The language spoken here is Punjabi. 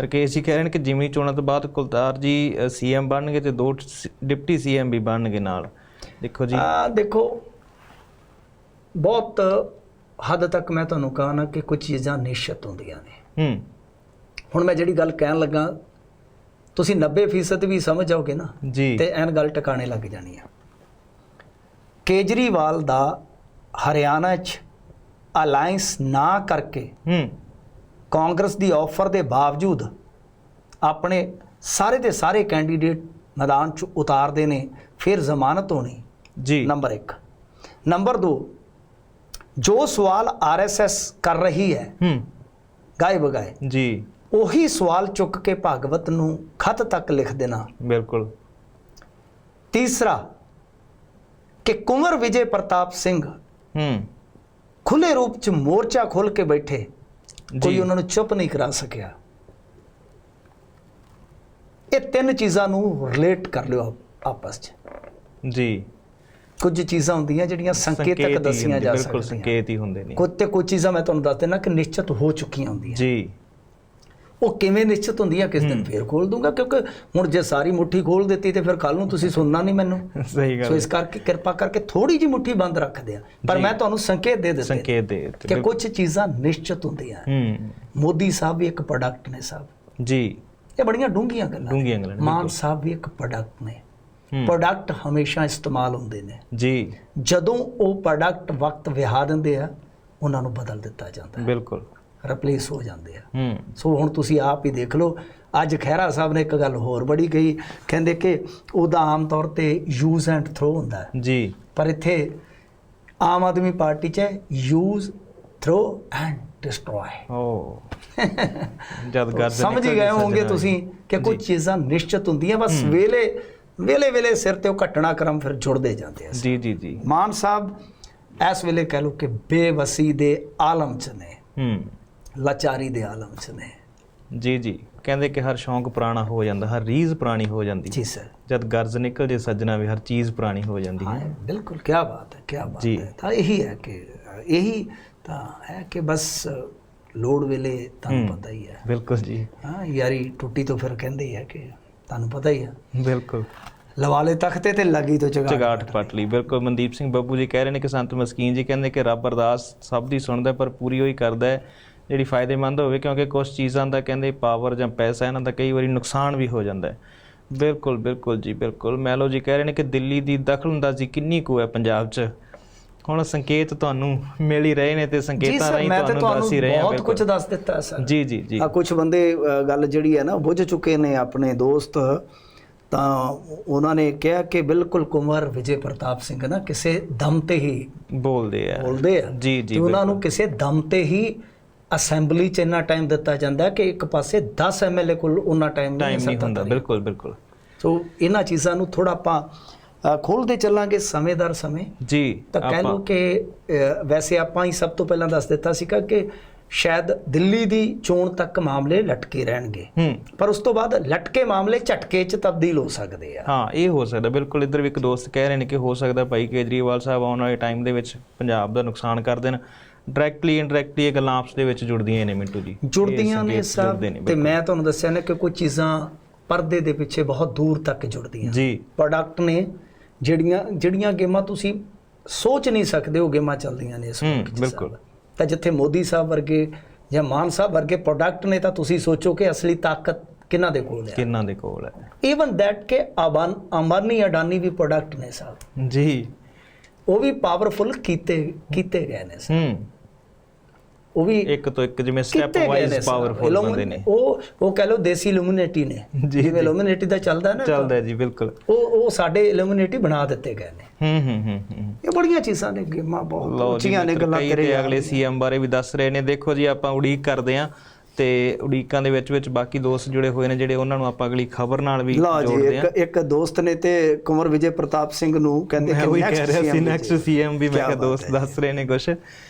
ਰਕੇਸ਼ ਜੀ ਕਹਿ ਰਹੇ ਨੇ ਕਿ ਜਿਮਨੀ ਚੋਣਾਂ ਤੋਂ ਬਾਅਦ ਕੁਲਤਾਰ ਜੀ ਸੀਐਮ ਬਣਨਗੇ ਤੇ ਦੋ ਡਿਪਟੀ ਸੀਐਮ ਵੀ ਬਣਨਗੇ ਨਾਲ। ਦੇਖੋ ਜੀ। ਆ ਦੇਖੋ ਬਹੁਤ ਹੱਦ ਤੱਕ ਮੈਂ ਤੁਹਾਨੂੰ ਕਹਾਂ ਨਾ ਕਿ ਕੁਝ ਚੀਜ਼ਾਂ ਨਿਸ਼ਚਿਤ ਹੁੰਦੀਆਂ ਨੇ। ਹੂੰ। ਹੁਣ ਮੈਂ ਜਿਹੜੀ ਗੱਲ ਕਹਿਣ ਲੱਗਾ ਤੁਸੀਂ 90% ਵੀ ਸਮਝ ਜਾਓਗੇ ਨਾ ਜੀ। ਤੇ ਐਨ ਗੱਲ ਟਿਕਾਣੇ ਲੱਗ ਜਾਣੀ ਆ। ਕੇਜਰੀਵਾਲ ਦਾ ਹਰਿਆਣਾ 'ਚ ਅਲਾਈਅੰਸ ਨਾ ਕਰਕੇ ਹੂੰ। ਕਾਂਗਰਸ ਦੀ ਆਫਰ ਦੇ ਬਾਵਜੂਦ ਆਪਣੇ ਸਾਰੇ ਦੇ ਸਾਰੇ ਕੈਂਡੀਡੇਟ ਮੈਦਾਨ 'ਚ ਉਤਾਰਦੇ ਨੇ ਫਿਰ ਜ਼ਮਾਨਤ ਹੋਣੀ ਜੀ। ਨੰਬਰ 1 ਨੰਬਰ 2 ਜੋ ਸਵਾਲ ਆਰਐਸਐਸ ਕਰ ਰਹੀ ਹੈ ਹੂੰ। ਗਾਏ ਬਗਾਏ ਜੀ। ਉਹੀ ਸਵਾਲ ਚੁੱਕ ਕੇ ਭਾਗਵਤ ਨੂੰ ਖਤ ਤੱਕ ਲਿਖ ਦੇਣਾ। ਬਿਲਕੁਲ। ਤੀਸਰਾ ਕਿ ਕੁੰਵਰ ਵਿਜੇ ਪ੍ਰਤਾਪ ਸਿੰਘ ਹੂੰ। ਖੁੱਲੇ ਰੂਪ ਚ ਮੋਰਚਾ ਖੋਲ ਕੇ ਬੈਠੇ ਕੋਈ ਉਹਨਾਂ ਨੂੰ ਚੁੱਪ ਨਹੀਂ ਕਰਾ ਸਕਿਆ। ਇਹ ਤਿੰਨ ਚੀਜ਼ਾਂ ਨੂੰ ਰਿਲੇਟ ਕਰ ਲਿਓ ਆਪ- ਆਪਸ ਚ। ਜੀ। ਕੁਝ ਚੀਜ਼ਾਂ ਹੁੰਦੀਆਂ ਜਿਹੜੀਆਂ ਸੰਕੇਤਕ ਦੱਸੀਆਂ ਜਾ ਬਿਲਕੁਲ ਸਕਦੀਆਂ। ਸੰਕੇਤ ਹੀ ਹੁੰਦੇ ਨੇ। ਕੁਝ ਤੇ ਕੁਝ ਚੀਜ਼ਾਂ ਮੈਂ ਤੁਹਾਨੂੰ ਦੱਸ ਦੇਣਾ ਕਿ ਨਿਸ਼ਚਿਤ ਹੋ ਚੁੱਕੀਆਂ ਹੁੰਦੀਆਂ। ਜੀ। ਉਹ ਕਿਵੇਂ ਨਿਸ਼ਚਿਤ ਹੁੰਦੀਆਂ ਕਿਸ ਦਿਨ ਫੇਰ ਖੋਲ ਦੂੰਗਾ? ਕਿਉਂਕਿ ਹੁਣ ਜੇ ਸਾਰੀ ਮੁੱਠੀ ਖੋਲ ਦਿੱਤੀ ਤੇ ਫਿਰ ਕੱਲ ਨੂੰ ਤੁਸੀਂ ਸੁਣਨਾ ਨਹੀਂ ਮੈਨੂੰ। ਸਹੀ ਸੋ ਗੱਲ ਇਸ ਕਰਕੇ ਕਿਰਪਾ ਕਰਕੇ ਥੋੜੀ ਜਿਹੀ ਮੁੱਠੀ ਬੰਦ ਰੱਖਦੇ ਆ। ਪਰ ਜੀ। ਮੈਂ ਤੁਹਾਨੂੰ ਸੰਕੇਤ ਦੇ ਦਿੱਤੇ ਸੰਕੇਤ ਦੇ ਦਿੱਤੇ। ਕਿ ਕੁਝ ਚੀਜ਼ਾਂ ਨਿਸ਼ਚਿਤ ਹੁੰਦੀਆਂ। ਹੂੰ। ਮੋਦੀ ਸਾਹਿਬ ਵੀ ਇੱਕ ਪ੍ਰੋਡਕਟ ਨੇ ਸਾਹਿਬ ਜੀ। ਇਹ ਬੜੀਆਂ ਡੂੰਘੀਆਂ ਗੱਲਾਂ ਡੂੰਘੀਆਂ ਗੱਲਾਂ ਮਾਨ ਸਾਹਿਬ ਵੀ ਇੱਕ ਪ੍ਰੋਡਕਟ ਨੇ। ਪ੍ਰੋਡਕਟ ਹਮੇਸ਼ਾ ਇਸਤੇਮਾਲ ਹੁੰਦੇ ਨੇ। ਜੀ। ਜਦੋਂ ਉਹ ਪ੍ਰੋਡਕਟ ਵਕਤ ਵਿਹਾ ਦਿੰਦੇ ਆ ਉਹਨਾਂ ਨੂੰ ਬਦਲ ਦਿੱਤਾ ਜਾਂਦਾ ਬਿਲਕੁਲ। ਹੈ ਰਿਪਲੇਸ ਹੋ ਜਾਂਦੇ ਆ। ਸੋ ਹੁਣ ਤੁਸੀਂ ਆਪ ਹੀ ਦੇਖ ਲਓ। ਅੱਜ ਖਹਿਰਾ ਸਾਹਿਬ ਨੇ ਇੱਕ ਗੱਲ ਹੋਰ ਬੜੀ ਕਹੀ। ਕਹਿੰਦੇ ਕਿ ਉਹਦਾ ਆਮ ਤੌਰ ਤੇ ਯੂਜ਼ ਐਂਡ ਥਰੋ ਹੁੰਦਾ ਜੀ। ਪਰ ਇੱਥੇ ਆਮ ਆਦਮੀ ਪਾਰਟੀ 'ਚ ਯੂਜ਼ ਥਰੋ ਐਂਡ ਡਿਸਟਰੋਏ ਓ। ਜਦ ਗਰਜ ਸਮਝ ਹੀ ਗਏ ਹੋਵੋਗੇ ਤੁਸੀਂ ਕਿ ਕੁਝ ਚੀਜ਼ਾਂ ਨਿਸ਼ਚਿਤ ਹੁੰਦੀਆਂ ਬਸ ਵੇਲੇ ਵੇਲੇ ਵੇਲੇ ਸਿਰ ਤੇ ਉਹ ਘਟਨਾਕ੍ਰਮ ਫਿਰ ਜੁੜਦੇ ਜਾਂਦੇ ਆ। ਜੀ ਜੀ ਜੀ। ਮਾਨ ਸਾਹਿਬ ਇਸ ਵੇਲੇ ਕਹਿ ਲਓ ਕਿ ਬੇਵਸੀ ਦੇ ਆਲਮ 'ਚ ਨੇ। ਹੂੰ। ਲਾਚਾਰੀ ਦੇ ਆਲਮ 'ਚ ਨੇ। ਜੀ ਜੀ। ਕਹਿੰਦੇ ਕਿ ਹਰ ਸ਼ੌਂਕ ਪੁਰਾਣਾ ਹੋ ਜਾਂਦਾ ਹਰ ਰੀਜ਼ ਪੁਰਾਣੀ ਹੋ ਜਾਂਦੀ ਜੀ ਸਰ। ਜਦ ਗਰਜ ਨਿਕਲ ਜੇ ਸੱਜਣਾ ਵੀ ਹਰ ਚੀਜ਼ ਪੁਰਾਣੀ ਹੋ ਜਾਂਦੀ ਹਾਂ। ਬਿਲਕੁਲ ਕੀ ਬਾਤ ਹੈ ਕੀ ਬਾਤ। ਹੈ। ਤਾਂ ਇਹੀ ਹੈ ਕਿ ਇਹੀ ਤਾਂ ਹੈ ਕਿ ਬਸ ਲੋੜ ਵੇਲੇ ਤੁਹਾਨੂੰ। ਪਤਾ ਹੀ ਹੈ। ਬਿਲਕੁਲ ਜੀ। ਹਾਂ ਯਾਰੀ ਟੁੱਟੀ ਤੋਂ ਫਿਰ ਕਹਿੰਦੇ ਹੀ ਹੈ ਕਿ ਤੁਹਾਨੂੰ ਪਤਾ ਹੀ ਹੈ। ਬਿਲਕੁਲ। ਲਵਾਲੇ ਤਖਤੇ ਤੇ ਲੱਗੀ ਤੋਂ ਚਗਾ ਚਗਾਟ ਪਟ ਲਈ। ਬਿਲਕੁਲ ਮਨਦੀਪ ਸਿੰਘ ਬੱਬੂ ਜੀ ਕਹਿ ਰਹੇ ਨੇ ਕਿ ਸੰਤ ਮਸਕੀਨ ਜੀ ਕਹਿੰਦੇ ਕਿ ਰੱਬ ਅਰਦਾਸ ਸਭ ਦੀ ਸੁਣਦਾ ਪਰ ਪੂਰੀ ਉਹੀ ਕਰਦਾ ਹੈ ਜਿਹੜੀ ਫਾਇਦੇਮੰਦ ਹੋਵੇ ਕਿਉਂਕਿ ਕੁਝ ਚੀਜ਼ਾਂ ਦਾ ਕਹਿੰਦੇ ਪਾਵਰ ਜਾਂ ਪੈਸਾ ਇਹਨਾਂ ਦਾ ਕਈ ਵਾਰੀ ਨੁਕਸਾਨ ਵੀ ਹੋ ਜਾਂਦਾ ਹੈ। ਬਿਲਕੁਲ ਬਿਲਕੁਲ ਜੀ ਬਿਲਕੁਲ। ਮੈਲੋ ਜੀ ਕਹਿ ਰਹੇ ਨੇ ਕਿ ਦਿੱਲੀ ਦੀ ਦਖਲਅੰਦਾਜ਼ੀ ਕਿੰਨੀ ਕੁ ਹੈ ਪੰਜਾਬ 'ਚ? ਹੁਣ ਸੰਕੇਤ ਤੁਹਾਨੂੰ ਮਿਲ ਹੀ ਰਹੇ ਨੇ ਤੇ ਸੰਕੇਤਾਂ ਰਾਹੀਂ ਤੁਹਾਨੂੰ ਦੱਸ ਹੀ ਰਹੇ ਤੁਹਾਨੂੰ ਹਾਂ ਬਹੁਤ ਕੁਝ ਦੱਸ ਦਿੱਤਾ ਹੈ ਸਰ। ਜੀ ਜੀ ਜੀ। ਆ ਕੁਝ ਬੰਦੇ ਗੱਲ ਜਿਹੜੀ ਹੈ ਨਾ ਬੁੱਝ ਚੁੱਕੇ ਨੇ ਆਪਣੇ ਦੋਸਤ। ਤਾਂ ਉਹਨਾਂ ਨੇ ਕਿਹਾ ਕਿ ਬਿਲਕੁਲ ਕੁਮਾਰ ਵਿਜੇ ਪ੍ਰਤਾਪ ਸਿੰਘ ਨਾ ਕਿਸੇ ਦਮ ਤੇ ਹੀ ਬੋਲਦੇ ਆ। ਬੋਲਦੇ ਆ। ਜੀ ਜੀ ਤੇ ਉਹਨਾਂ ਨੂੰ ਕਿਸੇ ਦਮ ਤੇ ਹੀ ਅਸੈਂਬਲੀ 'ਚ ਇੰਨਾ ਟਾਈਮ ਦਿੱਤਾ ਜਾਂਦਾ ਕਿ ਇੱਕ ਪਾਸੇ 10 ਐਮਐਲਏ ਕੋਲ ਉਹਨਾਂ ਟਾਈਮ ਨਹੀਂ ਹੁੰਦਾ ਬਿਲਕੁਲ ਬਿਲਕੁਲ। ਸੋ ਇਹਨਾਂ ਚੀਜ਼ਾਂ ਨੂੰ ਥੋੜਾ ਆਪਾਂ ਖੋਲਦੇ ਚੱਲਾਂਗੇ ਸਮੇਂਦਰ ਸਮੇਂ। ਜੀ ਤਾਂ ਕਹਿ ਲਓ ਕਿ ਵੈਸੇ ਆਪਾਂ ਹੀ ਸਭ ਤੋਂ ਪਹਿਲਾਂ ਦੱਸ ਦਿੱਤਾ ਸੀਗਾ ਕਿ ਸ਼ਾਇਦ ਦਿੱਲੀ ਦੀ ਚੋਣ ਤੱਕ ਮਾਮਲੇ ਲਟਕੇ ਰਹਿਣਗੇ। ਪਰ ਉਸ ਤੋਂ ਬਾਅਦ ਲਟਕੇ ਮਾਮਲੇ ਝਟਕੇ 'ਚ ਤਬਦੀਲ ਹੋ ਸਕਦੇ ਆ। ਹਾਂ ਇਹ ਹੋ ਸਕਦਾ ਬਿਲਕੁਲ ਇੱਧਰ ਵੀ ਇੱਕ ਦੋਸਤ ਕਹਿ ਰਹੇ ਨੇ ਕਿ ਹੋ ਸਕਦਾ ਭਾਈ ਕੇਜਰੀਵਾਲ ਸਾਹਿਬ ਆਉਣ ਵਾਲੇ ਟਾਈਮ ਦੇ ਵਿੱਚ ਪੰਜਾਬ ਦਾ ਨੁਕਸਾਨ ਕਰ ਦੇਣ। ਡਾਇਰੈਕਟਲੀ ਇਨਡਾਇਰੈਕਟਲੀ ਇਹ ਗੱਲਾਂ ਆਪਸ ਦੇ ਵਿੱਚ ਜੁੜਦੀਆਂ ਨੇ ਮਿੰਟੂ ਜੀ। ਜੁੜਦੀਆਂ ਨੇ ਸਭ ਤੇ ਮੈਂ ਤੁਹਾਨੂੰ ਦੱਸਿਆ ਨਾ ਕਿ ਕੁਝ ਚੀਜ਼ਾਂ ਪਰਦੇ ਦੇ ਪਿੱਛੇ ਬਹੁਤ ਦੂਰ ਤੱਕ ਜੁੜਦੀਆਂ। ਜੀ। ਪ੍ਰੋਡਕਟ ਨੇ ਜਿਹੜੀਆਂ ਜਿਹੜੀਆਂ ਗੇਮਾਂ ਤੁਸੀਂ ਸੋਚ ਨਹੀਂ ਸਕਦੇ ਉਹ ਗੇਮਾਂ ਚੱਲਦੀਆਂ ਨੇ ਇਸ 'ਚ ਬਿਲਕੁਲ। ਤਾਂ ਜਿੱਥੇ ਮੋਦੀ ਸਾਹਿਬ ਵਰਗੇ ਜਾਂ ਮਾਨ ਸਾਹਿਬ ਵਰਗੇ ਪ੍ਰੋਡਕਟ ਨੇ ਤਾਂ ਤੁਸੀਂ ਸੋਚੋ ਕਿ ਅਸਲੀ ਤਾਕਤ ਕਿਹਨਾਂ ਦੇ ਕੋਲ ਹੈ? ਕਿੰਨਾਂ ਦੇ ਕੋਲ ਹੈ? ਈਵਨ ਦੈਟ ਕਿ ਅਬਾਨ ਅਮਰਨੀ ਅਡਾਨੀ ਵੀ ਪ੍ਰੋਡਕਟ ਨੇ ਸਾਹਿਬ ਜੀ। ਉਹ ਵੀ ਪਾਵਰਫੁਲ ਕੀਤੇ ਕੀਤੇ ਗਏ ਨੇ। ਹੂੰ। ਉਹ ਵੀ ਇੱਕ ਤੋਂ ਇੱਕ ਜਿਵੇਂ ਸਟੈਪ ਵਾਈਜ਼। ਪਾਵਰਫੁਲ ਬੰਦੇ ਨੇ। ਉਹ ਉਹ ਕਹਿ ਲਓ ਦੇਸੀ ਇਲੂਮੀਨੇਟੀ ਨੇ। ਜਿਵੇਂ ਇਲੂਮੀਨੇਟੀ ਦਾ ਚੱਲਦਾ ਨਾ ਚੱਲਦਾ ਜੀ ਬਿਲਕੁਲ। ਉਹ ਉਹ ਸਾਡੇ ਇਲੂਮੀਨੇਟੀ ਬਣਾ ਦਿੱਤੇ ਗਏ ਨੇ। ਹੂੰ ਹੂੰ ਹੂੰ ਇਹ ਬੜੀਆਂ ਚੀਜ਼ਾਂ ਨੇ ਗੇਮਾਂ ਬਹੁਤ ਉੱਚੀਆਂ ਨੇ ਗੱਲਾਂ ਤੇ ਅਗਲੇ ਸੀਐਮ ਬਾਰੇ ਵੀ ਦੱਸ ਰਹੇ ਨੇ। ਦੇਖੋ ਜੀ ਆਪਾਂ ਉਡੀਕ ਕਰਦੇ ਆਂ ਤੇ ਉਡੀਕਾਂ ਦੇ ਵਿੱਚ ਵਿੱਚ ਬਾਕੀ ਦੋਸਤ ਜੁੜੇ ਹੋਏ ਨੇ ਜਿਹੜੇ ਉਹਨਾਂ ਨੂੰ ਆਪਾਂ ਅਗਲੀ ਖਬਰ ਨਾਲ ਵੀ ਲਓ ਜੀ ਜੋੜਦੇ ਆਂ ਇੱਕ ਇੱਕ ਦੋਸਤ ਨੇ ਤੇ ਕੁੰਵਰ ਵਿਜੇ ਪ੍ਰਤਾਪ ਸਿੰਘ ਨੂੰ ਕਹਿੰਦੇ ਮੈਂ ਕਿ ਉਹੀ next ਕਹਿ ਰਿਹਾ ਸੀ CM ਨੈਕਸਟ ਸੀਐਮ ਵੀ ਮੈਂ ਕਿਹਾ ਦੋਸਤ। ਦੱਸ ਰਹੇ ਨੇ ਕੁਛ।